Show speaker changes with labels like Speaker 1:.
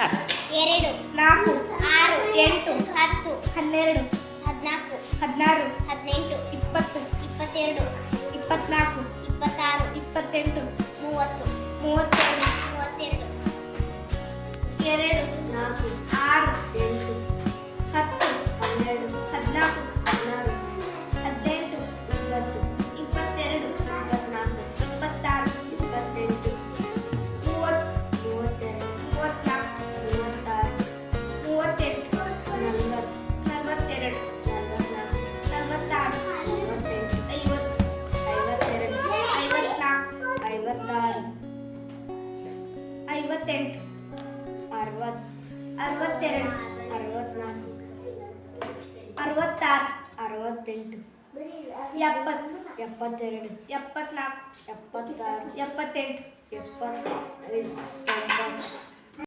Speaker 1: ಎರಡು,
Speaker 2: ನಾಲ್ಕು,
Speaker 1: ಆರು,
Speaker 2: ಎಂಟು,
Speaker 1: ಹತ್ತು,
Speaker 2: ಹನ್ನೆರಡು,
Speaker 1: ಹದಿನಾಲ್ಕು,
Speaker 2: ಹದಿನಾರು,
Speaker 1: ಹದಿನೆಂಟು,
Speaker 2: ಇಪ್ಪತ್ತು,
Speaker 1: ಇಪ್ಪತ್ತೆರಡು,
Speaker 2: ಇಪ್ಪತ್ನಾಲ್ಕು,
Speaker 1: ಇಪ್ಪತ್ತಾರು,
Speaker 2: ಇಪ್ಪತ್ತೆಂಟು,
Speaker 1: ಮೂವತ್ತು
Speaker 2: ಮೂವತ್ತೆರಡು
Speaker 1: ಮೂವತ್ತೆರಡು,
Speaker 2: ಎರಡು,
Speaker 1: ನಾಲ್ಕು,
Speaker 2: ಆರು ಐವತ್ತೆಂಟು
Speaker 1: ಅರವತ್ತು
Speaker 2: ಅರವತ್ತೆರಡು
Speaker 1: ಅರವತ್ನಾಲ್ಕು
Speaker 2: ಅರವತ್ತಾರು
Speaker 1: ಅರವತ್ತೆಂಟು
Speaker 2: ಎಪ್ಪತ್ತು
Speaker 1: ಎಪ್ಪತ್ತೆರಡು
Speaker 2: ಎಪ್ಪತ್ನಾಲ್ಕು
Speaker 1: ಎಪ್ಪತ್ತಾರು
Speaker 2: ಎಪ್ಪತ್ತೆಂಟು
Speaker 1: ಎಪ್ಪತ್ತೈದು.